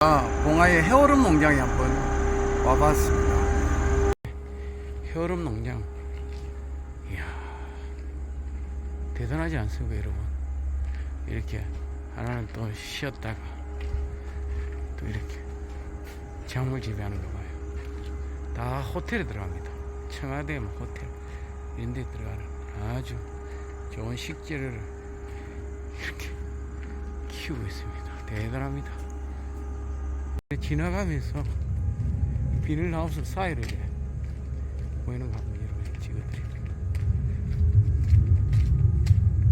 아, 봉화의 해오름 농장에 한번 와봤습니다. 해오름 농장. 이야, 대단하지 않습니까, 여러분? 이렇게 하나는 또 쉬었다가 또 이렇게 작물 재배하는 거 봐요. 다 호텔에 들어갑니다. 청와대 뭐 호텔 이런 데 들어가는 아주 좋은 식재료를 이렇게 키우고 있습니다. 대단합니다. 지나가면서 비닐하우스 사이를 보이는 거 한번 여러분 찍어드립니다.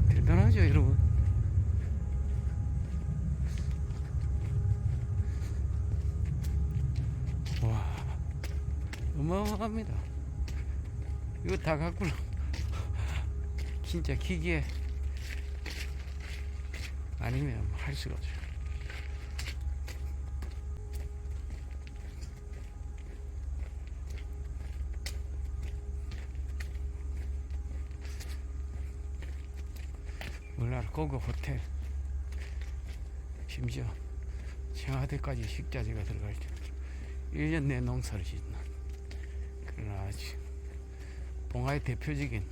대단하죠, 여러분? 와, 어마어마합니다. 이거 다 갖고 진짜 기계 아니면 할 수가. 우 리나라 고급 호텔 심지어 청와대까지 식자재가 들어갈 때 1년 내 농사를 짓는 그런 아주 봉화의 대표적인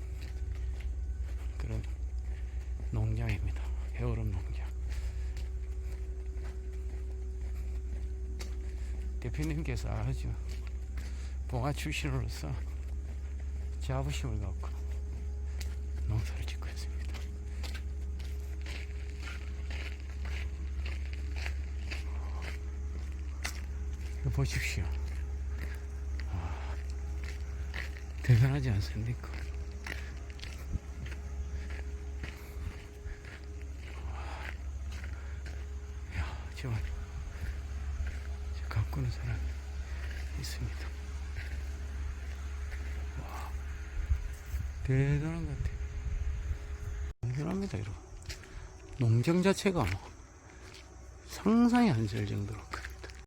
그런 농장입니다. 해오름 농장. 대표님께서 아주 봉화 출신으로서 자부심을 갖고 농사를 짓고 있습니다. 이거 보십시오. 아, 대단하지 않습니까? 야, 저, 저 가꾸는 사람이 있습니다. 와, 대단한 것 같아요. 대단합니다, 여러분. 농장 자체가 뭐 상상이 안 될 정도로